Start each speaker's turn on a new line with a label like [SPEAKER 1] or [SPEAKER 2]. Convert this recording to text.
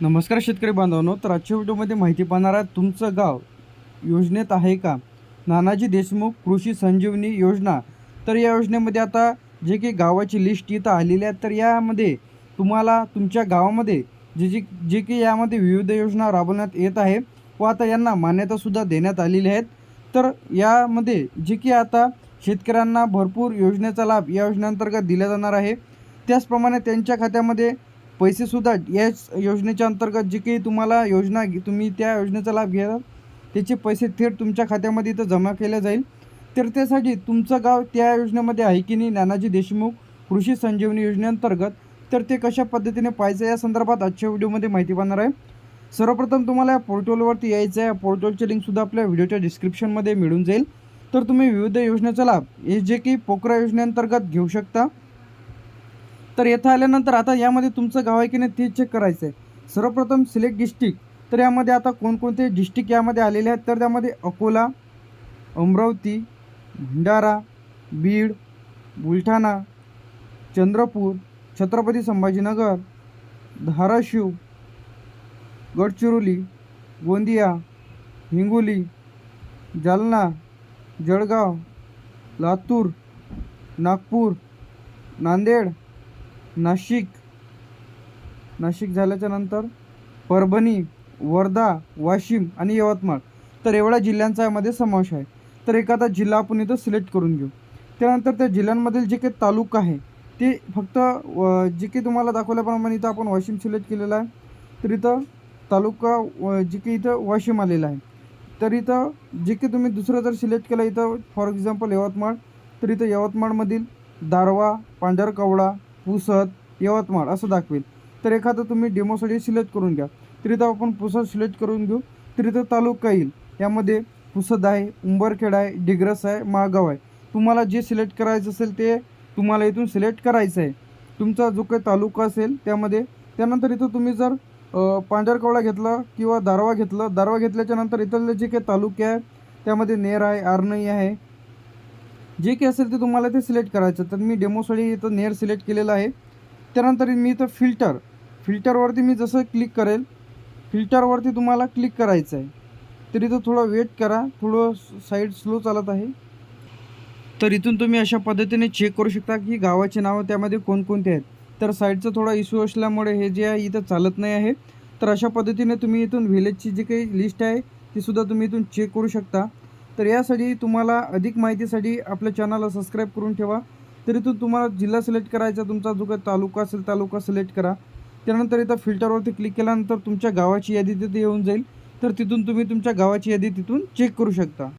[SPEAKER 1] नमस्कार शेतकरी बांधवांनो तर आजच्या व्हिडिओमध्ये माहिती पाहणार आहे तुमचं गाव योजनेत आहे का? नानाजी देशमुख कृषी संजीवनी योजना. तर या योजनेमध्ये आता जे काही गावाची लिस्ट इथं आलेली आहे तर यामध्ये तुम्हाला तुमच्या गावामध्ये जे जे जे की यामध्ये विविध योजना राबवण्यात येत आहे व आता यांना मान्यतासुद्धा देण्यात आलेली आहेत. तर यामध्ये जे की आता शेतकऱ्यांना भरपूर योजनेचा लाभ या योजनेअंतर्गत दिला जाणार आहे. त्याचप्रमाणे त्यांच्या खात्यामध्ये पैसेसुद्धा याच योजनेच्या अंतर्गत जे काही तुम्हाला योजना तुम्ही त्या योजनेचा लाभ घ्याल त्याचे पैसे थेट तुमच्या खात्यामध्ये इथं जमा केले जाईल. तर त्यासाठी तुमचं गाव त्या योजनेमध्ये आहे की नाही नानाजी देशमुख कृषी संजीवनी योजनेअंतर्गत. तर ते कशा पद्धतीने पाहायचं या संदर्भात आजच्या व्हिडिओमध्ये माहिती पाहणार आहे. सर्वप्रथम तुम्हाला या पोर्टलवरती यायचं आहे. या पोर्टलचे लिंकसुद्धा आपल्या व्हिडिओच्या डिस्क्रिप्शनमध्ये मिळून जाईल. तर तुम्ही विविध योजनेचा लाभ हे जे की पोकरा योजनेअंतर्गत घेऊ शकता. तर येथे आल्यानंतर आता यामध्ये तुमचं गाव आहे की नाही ते चेक करायचं आहे सर्वप्रथम सिलेक्ट डिस्ट्रिक्ट तर यामध्ये आता कोणकोणते डिस्ट्रिक्ट यामध्ये आलेले आहेत तर त्यामध्ये अकोला अमरावती भंडारा बीड बुलढाणा चंद्रपूर छत्रपती संभाजीनगर धाराशिव गडचिरोली गोंदिया हिंगोली जालना जळगाव लातूर नागपूर नांदेड नाशिक. नाशिक झाल्याच्यानंतर परभणी वर्धा वाशिम आणि यवतमाळ. तर एवढ्या जिल्ह्यांचा यामध्ये समावेश आहे. तर एखादा जिल्हा आपण इथं सिलेक्ट करून घेऊ. त्यानंतर त्या जिल्ह्यांमधील जे काही तालुका आहे ते फक्त व- जे काही तुम्हाला दाखवल्याप्रमाणे इथं आपण वाशिम सिलेक्ट केलेलं आहे. तर इथं तालुका व- जे काही इथं वाशिम आलेलं आहे. तर इथं जे काही तुम्ही दुसरं जर सिलेक्ट केलं इथं फॉर एक्झाम्पल यवतमाळ. तर इथं यवतमाळमधील दारवा पांढरकवडा पुसद यवतमाळ असं दाखवेल. तर एखादं तुम्ही डेमोसाठी सिलेक्ट करून घ्या. तिथं आपण पुसद सिलेक्ट करून घेऊ. तर इथं तालुका येईल. यामध्ये पुसद आहे उंबरखेड आहे डिग्रस आहे माळगाव आहे. तुम्हाला जे सिलेक्ट करायचं असेल ते तुम्हाला इथून सिलेक्ट करायचं आहे. तुमचा जो काही तालुका असेल त्यामध्ये त्यानंतर इथं तुम्ही जर पांढरकवडा घेतला किंवा दारवा घेतला दारवा घेतल्याच्या नंतर इथले जे काही तालुके आहे त्यामध्ये नेर आहे आर्नई आहे जे काही असेल ते तुम्हाला ते सिलेक्ट करायचं. तर मी डेमोसाठी इथं नेअर सिलेक्ट केलेलं आहे. त्यानंतर मी इथं फिल्टर फिल्टरवरती मी जसं क्लिक करेल फिल्टरवरती तुम्हाला क्लिक करायचं आहे. तर इथं थोडं वेट करा थोडं साईड स्लो चालत आहे. तर इथून तुम्ही अशा पद्धतीने चेक करू शकता की गावाचे नावं त्यामध्ये कोणकोणते आहेत. तर साईडचा थोडा इश्यू असल्यामुळे हे जे आहे इथं चालत नाही आहे. तर अशा पद्धतीने तुम्ही इथून व्हिलेजची जी काही लिस्ट आहे तीसुद्धा तुम्ही इथून चेक करू शकता. तर यासाठी तुम्हाला अधिक माहितीसाठी आपल्या चॅनलला सबस्क्राईब करून ठेवा. तर इथून तुम्हाला जिल्हा सिलेक्ट करायचा तुमचा जो काही तालुका असेल तालुका सिलेक्ट करा. त्यानंतर इथं फिल्टरवरती क्लिक केल्यानंतर तुमच्या गावाची यादी तिथे येऊन जाईल. तर तिथून तुम्ही तुमच्या गावाची यादी तिथून चेक करू शकता.